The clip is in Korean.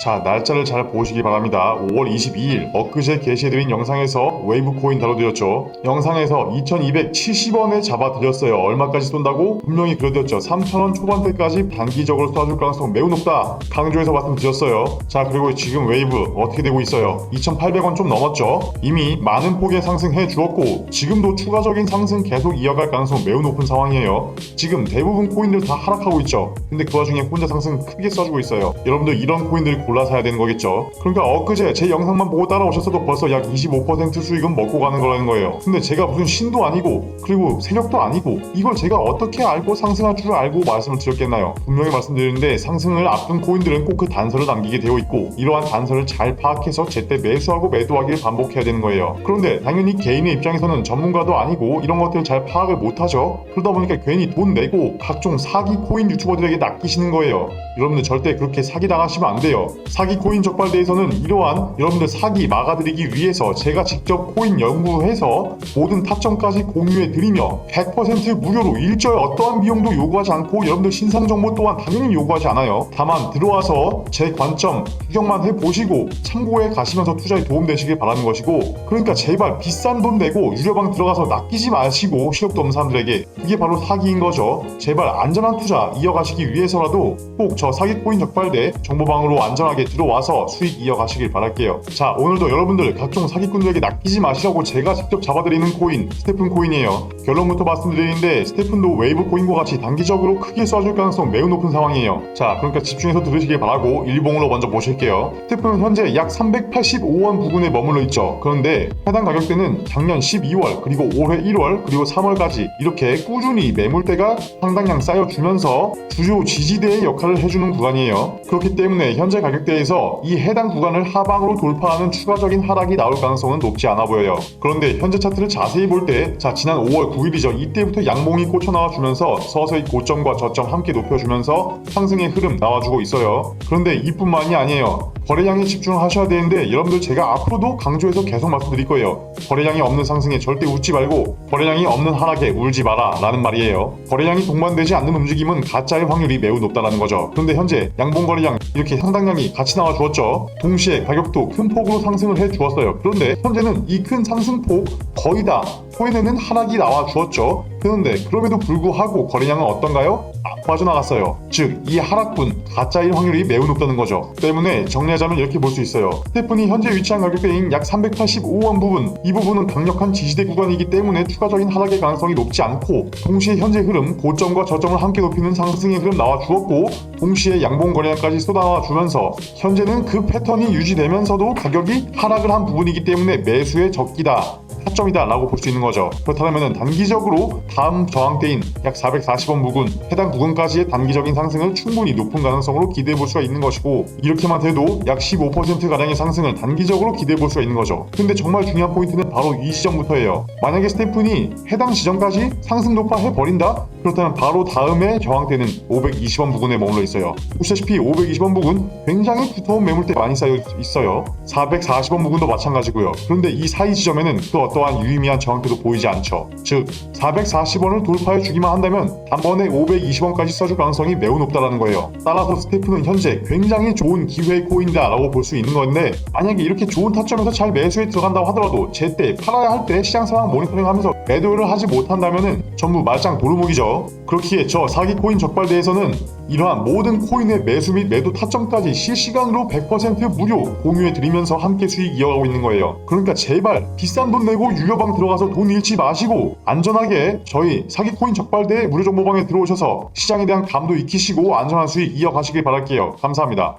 자, 날짜를 잘 보시기 바랍니다. 5월 22일 엊그제 게시해드린 영상에서 웨이브 코인 다뤄드렸죠. 영상에서 2270원에 잡아드렸어요. 얼마까지 쏜다고? 분명히 그려드렸죠. 3000원 초반대까지 단기적으로 쏴줄 가능성 매우 높다. 강조해서 말씀드렸어요. 자, 그리고 지금 웨이브 어떻게 되고 있어요? 2800원 좀 넘었죠? 이미 많은 폭의 상승해 주었고 지금도 추가적인 상승 계속 이어갈 가능성 매우 높은 상황이에요. 지금 대부분 코인들 다 하락하고 있죠. 근데 그 와중에 혼자 상승 크게 써주고 있어요. 여러분들 이런 코인들 골라 사야 되는 거겠죠. 그러니까 엊그제 제 영상만 보고 따라오셨어도 벌써 약 25% 수익은 먹고 가는 거라는 거예요. 근데 제가 무슨 신도 아니고 그리고 세력도 아니고 이걸 제가 어떻게 알고 상승할 줄 알고 말씀을 드렸겠나요? 분명히 말씀드리는데 상승을 앞둔 코인들은 꼭 그 단서를 남기게 되어 있고 이러한 단서를 잘 파악해서 제때 매수하고 매도하기를 반복해야 되는 거예요. 그런데 당연히 개인의 입장에서는 전문가도 아니고 이런 것들을 잘 파악을 못하죠. 그러다 보니까 괜히 돈 내고 각종 사기 코인 유튜버들에게 낚이시는 거예요. 여러분들 절대 그렇게 사기 당하시면 안 돼요. 사기 코인 적발대에서는 이러한 여러분들 사기 막아드리기 위해서 제가 직접 코인 연구해서 모든 타점까지 공유해 드리며 100% 무료로 일절 어떠한 비용도 요구하지 않고 여러분들 신상 정보 또한 당연히 요구하지 않아요. 다만 들어와서 제 관점 구경만 해 보시고 참고해 가시면서 투자에 도움 되시길 바라는 것이고 그러니까 제발 비싼 돈 내고 유료방 들어가서 낚이지 마시고 실력도 없는 사람들에게 그게 바로 사기인 거죠. 제발 안전한 투자 이어가시기 위해서라도 꼭 저 사기 코인 적발대 정보방으로 안전 하게 들어와서 수익 이어가시길 바랄게요. 자 오늘도 여러분들 각종 사기꾼들에게 낚이지 마시라고 제가 직접 잡아드리는 코인 스테픈 코인이에요. 결론부터 말씀드리는데 스테픈도 웨이브 코인과 같이 단기적으로 크게 쏴줄 가능성 매우 높은 상황이에요. 자 그러니까 집중해서 들으시길 바라고 일봉으로 먼저 보실게요. 스테픈은 현재 약 385원 부근에 머물러 있죠. 그런데 해당 가격대는 작년 12월 그리고 올해 1월 그리고 3월까지 이렇게 꾸준히 매물대가 상당량 쌓여주면서 주요 지지대의 역할을 해주는 구간이에요. 그렇기 때문에 현재 가격 대에서 이 해당 구간을 하방으로 돌파하는 추가적인 하락이 나올 가능성은 높지 않아 보여요. 그런데 현재 차트를 자세히 볼 때, 자 지난 5월 9일이죠. 이때부터 양봉이 꽂혀 나와 주면서 서서히 고점과 저점 함께 높여주면서 상승의 흐름 나와주고 있어요. 그런데 이뿐만이 아니에요. 거래량에 집중하셔야 되는데 여러분들 제가 앞으로도 강조해서 계속 말씀드릴 거예요. 거래량이 없는 상승에 절대 웃지 말고 거래량이 없는 하락에 울지 마라 라는 말이에요. 거래량이 동반되지 않는 움직임은 가짜의 확률이 매우 높다라는 거죠. 그런데 현재 양봉 거래량 이렇게 상당량이 같이 나와 주었죠. 동시에 가격도 큰 폭으로 상승을 해 주었어요. 그런데 현재는 이 큰 상승폭 거의 다 토해내는 하락이 나와 주었죠. 그런데 그럼에도 불구하고 거래량은 어떤가요? 아, 빠져나갔어요. 즉, 이 하락분 가짜일 확률이 매우 높다는 거죠. 때문에 정리하자면 이렇게 볼 수 있어요. 스테픈이 현재 위치한 가격대인 약 385원 부분, 이 부분은 강력한 지지대 구간이기 때문에 추가적인 하락의 가능성이 높지 않고, 동시에 현재 흐름, 고점과 저점을 함께 높이는 상승의 흐름 나와 주었고, 동시에 양봉 거래량까지 쏟아와 주면서 현재는 그 패턴이 유지되면서도 가격이 하락을 한 부분이기 때문에 매수의 적기다. 타점이다 라고 볼 수 있는 거죠. 그렇다면 단기적으로 다음 저항대인 약 440원 부근 해당 부근까지의 단기적인 상승을 충분히 높은 가능성으로 기대해 볼 수가 있는 것이고 이렇게만 돼도 약 15%가량의 상승을 단기적으로 기대해 볼 수가 있는 거죠. 근데 정말 중요한 포인트는 바로 이 지점부터예요. 만약에 스테픈이 해당 지점까지 상승 돌파해 버린다? 그렇다면 바로 다음에 저항대는 520원 부근에 머물러 있어요. 보시다시피 520원 부근 굉장히 두터운 매물대 많이 쌓여 있어요. 440원 부근도 마찬가지고요. 그런데 이 사이 지점에는 그어 떠한 유의미한 저항대도 보이지 않죠. 즉 440원을 돌파해 주기만 한다면 단번에 520원까지 써줄 가능성이 매우 높다라는 거예요. 따라서 스테프는 현재 굉장히 좋은 기회 코인다라고 볼 수 있는 건데 만약에 이렇게 좋은 타점에서 잘 매수에 들어간다고 하더라도 제때 팔아야 할 때 시장 상황 모니터링하면서 매도를 하지 못한다면은 전부 말짱 도루묵이죠. 그렇기에 저 사기 코인 적발대에서는 이러한 모든 코인의 매수 및 매도 타점까지 실시간으로 100% 무료 공유해 드리면서 함께 수익 이어가고 있는 거예요. 그러니까 제발 비싼 돈 내고 유료방 들어가서 돈 잃지 마시고 안전하게 저희 사기 코인 적발대 무료 정보방에 들어오셔서 시장에 대한 감도 익히시고 안전한 수익 이어가시길 바랄게요. 감사합니다.